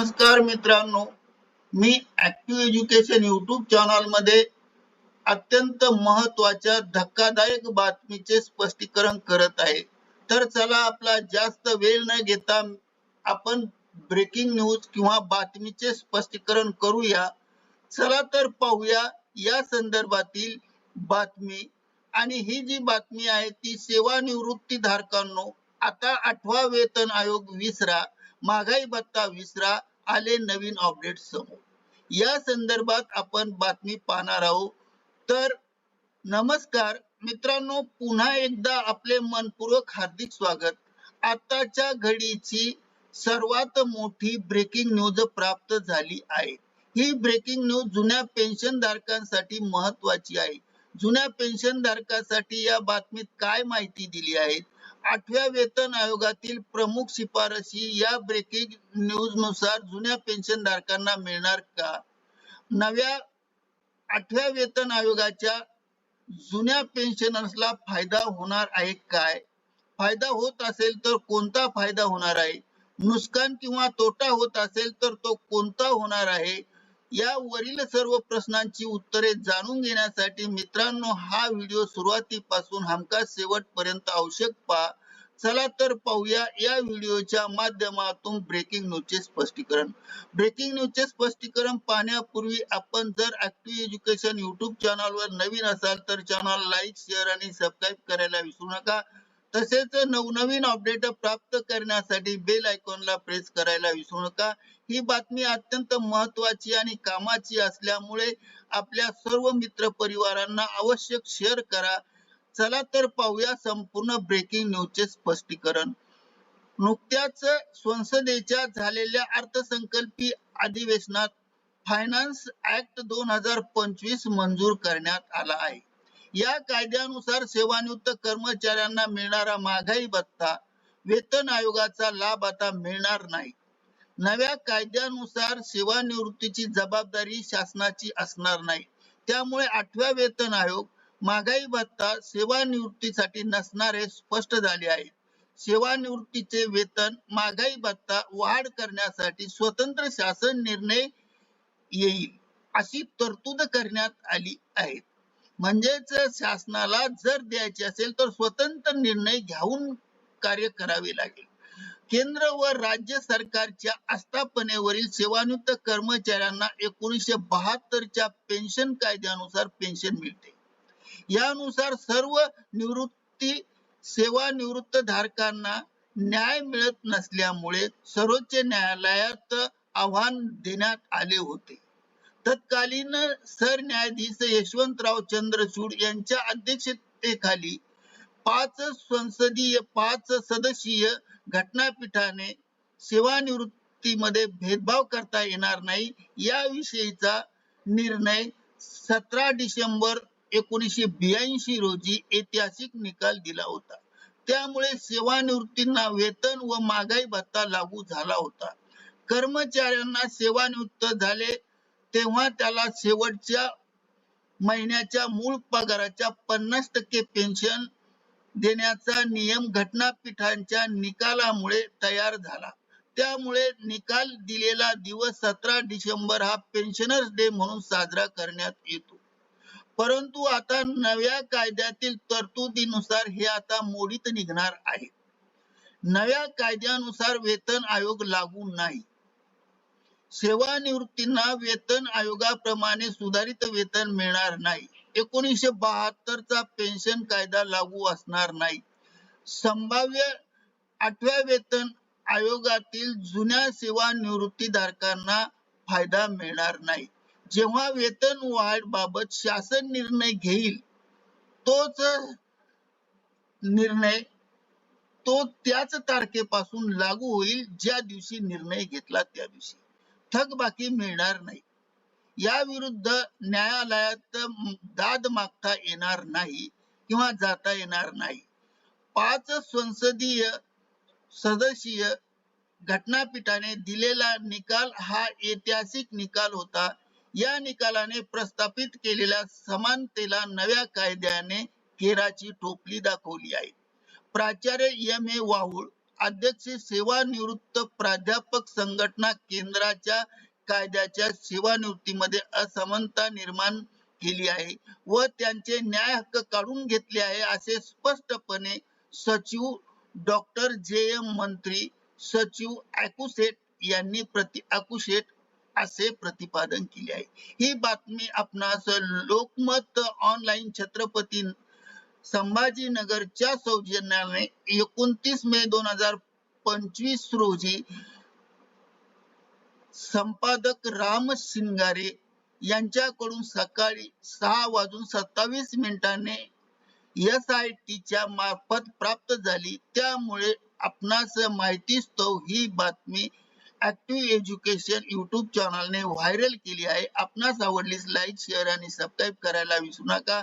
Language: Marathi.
नमस्कार मित्रांनो. मी ऍक्टिव्ह एज्युकेशन युट्यूब चॅनलमध्ये अत्यंत महत्त्वाच्या धक्कादायक बातमीचे स्पष्टीकरण करत आहे. तर चला आपला जास्त वेळ न घेता आपण ब्रेकिंग न्यूज किंवा बातमीचे स्पष्टीकरण करूया. चला तर पाहूया या संदर्भातील बातमी. आणि ही जी बातमी आहे ती सेवानिवृत्ती धारकांनो आता आठवा वेतन आयोग विसरा महागाई भत्ता विसरा आले नवीन अपडेट समोर. या संदर्भात आपण बातमी पाहणार आहोत. तर नमस्कार मित्रांनो पुन्हा एकदा आपले मनपूर्वक हार्दिक स्वागत. आताच्या घडीची सर्वात मोठी ब्रेकिंग न्यूज प्राप्त झाली आहे. ही ब्रेकिंग न्यूज जुन्या पेन्शन धारकांसाठी महत्वाची आहे. जुन्या पेन्शन धारकांसाठी या बातमीत काय माहिती दिली आहे? आठव्या वेतन आयोगातील प्रमुख शिफारसी या ब्रेकिंग न्यूजनुसार जुन्या पेन्शन धारकांना मिळणार का? नव्या आठव्या वेतन आयोगाच्या जुन्या पेन्शनर्सला फायदा होणार आहे काय? फायदा होत असेल तर कोणता फायदा होणार आहे? नुकसान किंवा तोटा होत असेल तर तो कोणता होणार आहे? या वरील सर्व प्रश्नांची उत्तरे जाणून घेण्यासाठी मित्रांनो हा व्हिडिओ सुरुवातीपासून हमखास शेवटपर्यंत आवश्यक पहा चला तर पाहूया या व्हिडिओच्या माध्यमातून ब्रेकिंग न्यूजचे स्पष्टीकरण. ब्रेकिंग न्यूजचे स्पष्टीकरण पाहण्यापूर्वी आपण जर ऍक्टिव्ह एज्युकेशन युट्यूब चॅनलवर नवीन असाल तर चॅनल लाईक शेअर आणि सबस्क्राईब करायला विसरू नका. तसेच नवनवीन अपडेट प्राप्त करण्यासाठी बेल आयकॉनला प्रेस करायला विसरू नका. ही बातमी अत्यंत महत्वाची आणि कामाची असल्यामुळे आपल्या सर्व मित्र परिवारांना आवश्यक शेअर करा. चला तर पाहूया संपूर्ण ब्रेकिंग न्यूजचे स्पष्टीकरण. नुकत्याच संसदेच्या झालेल्या अर्थसंकल्पीय अधिवेशनात फायनान्स ऍक्ट दोन हजार पंचवीस मंजूर करण्यात आला आहे. या कायद्यानुसार सेवानिवृत्त कर्मचाऱ्यांना मिळणारा महागाई भत्ता वेतन आयोगाचा लाभ आता मिळणार नाही. नव्या कायद्यानुसार सेवानिवृत्तीची जबाबदारी शासनाची असणार नाही. त्यामुळे आठव्या वेतन आयोग महागाई भत्ता सेवानिवृत्तीसाठी नसणार हे स्पष्ट झाले आहे. सेवानिवृत्तीचे वेतन महागाई भत्ता वाढ करण्यासाठी स्वतंत्र शासन निर्णय येईल अशी तरतूद करण्यात आली आहे. म्हणजेच शासनाला जर द्यायचे असेल तर स्वतंत्र निर्णय घेऊन कार्य करावे लागेल. केंद्र व राज्य सरकारच्या आस्थापनेवरील सेवानिवृत्त कर्मचाऱ्यांना एकोणीसशे बहात्तरच्या पेन्शन कायद्यानुसार पेन्शन मिळते. यानुसार सर्व निवृत्ती सेवानिवृत्त धारकांना न्याय मिळत नसल्यामुळे सर्वोच्च न्यायालयात आव्हान देण्यात आले होते. तत्कालीन सरन्यायाधीश यशवंतराव चंद्रचूड यांच्या अध्यक्षतेखाली पाच संसदीय पाच सदस्यीय घटनापीठाने सेवानिवृत्तीमध्ये भेदभाव करता येणार नाही याविषयीचा निर्णय सतरा डिसेंबर एकोणीशे ब्याऐंशी रोजी ऐतिहासिक निकाल दिला होता. त्यामुळे सेवानिवृत्तींना वेतन व महागाई भत्ता लागू झाला होता. कर्मचाऱ्यांना सेवानिवृत्त झाले तेव्हा त्याला शेवटच्या महिन्याच्या मूळ पगाराच्या पन्नास टक्के पेन्शन देण्याचा नियम घटनापीठांच्या निकालामुळे तयार झाला. त्यामुळे निकाल दिलेला दिवस सतरा डिसेंबर हा पेन्शनर्स डे म्हणून साजरा करण्यात येतो. परंतु आता नव्या कायद्यातील तरतुदीनुसार हे आता मोडीत निघणार आहे. नव्या कायद्यानुसार वेतन आयोग लागू नाही. सेवानिवृत्तींना वेतन आयोगाप्रमाणे सुधारित वेतन मिळणार नाही. एकोणीसशे बहात्तर चा पेन्शन कायदा लागू असणार नाही. संभाव्य आठव्या वेतन आयोगातील जुन्या सेवानिवृत्ती धारकांना फायदा मिळणार नाही. जेव्हा वेतन वाढ बाबत शासन निर्णय घेईल तोच निर्णय तो त्याच तारखेपासून लागू होईल ज्या दिवशी निर्णय घेतला त्या दिवशी. थकबाकी मिळणार नाही. या विरुद्ध न्यायालयात दाद मागता येणार नाही किंवा जाता येणार नाही. पाच संसदीय सदस्यीय घटनापीठाने दिलेला निकाल हा ऐतिहासिक निकाल होता. या निकालाने प्रस्थापित केलेल्या समानतेला नव्या कायद्याने केराची टोपली दाखवली आहे. प्राचार्य एम ए वाहुळ अध्यक्ष सेवानिवृत्त प्राध्यापक संघटना केंद्राच्या कायद्याच्या सेवानिवृत्तीमध्ये असमानता निर्माण केली आहे व त्यांचे न्याय हक्क काढून घेतले आहे असे स्पष्टपणे सचिव डॉक्टर जे एम मंत्री सचिव अॅकुसेट यांनी प्रति अकुशेट असे प्रतिपादन केले आहे. ही बातमी आपणास लोकमत ऑनलाईन छत्रपती संभाजीनगरच्या सौजन्याने एकोणतीस मे दोन हजार पंचवीस रोजी संपादक राम शिंगारे यांच्याकडून सकाळी सहा वाजून सत्तावीस मिनिटांनी एस आय टीच्या मार्फत प्राप्त झाली. त्यामुळे आपणास माहितीस्तव ही बातमी ऍक्टिव्ह एज्युकेशन युट्यूब चॅनलने व्हायरल केली आहे. आपणास आवडलीस लाईक शेअर आणि सबस्क्राईब करायला विसरू नका.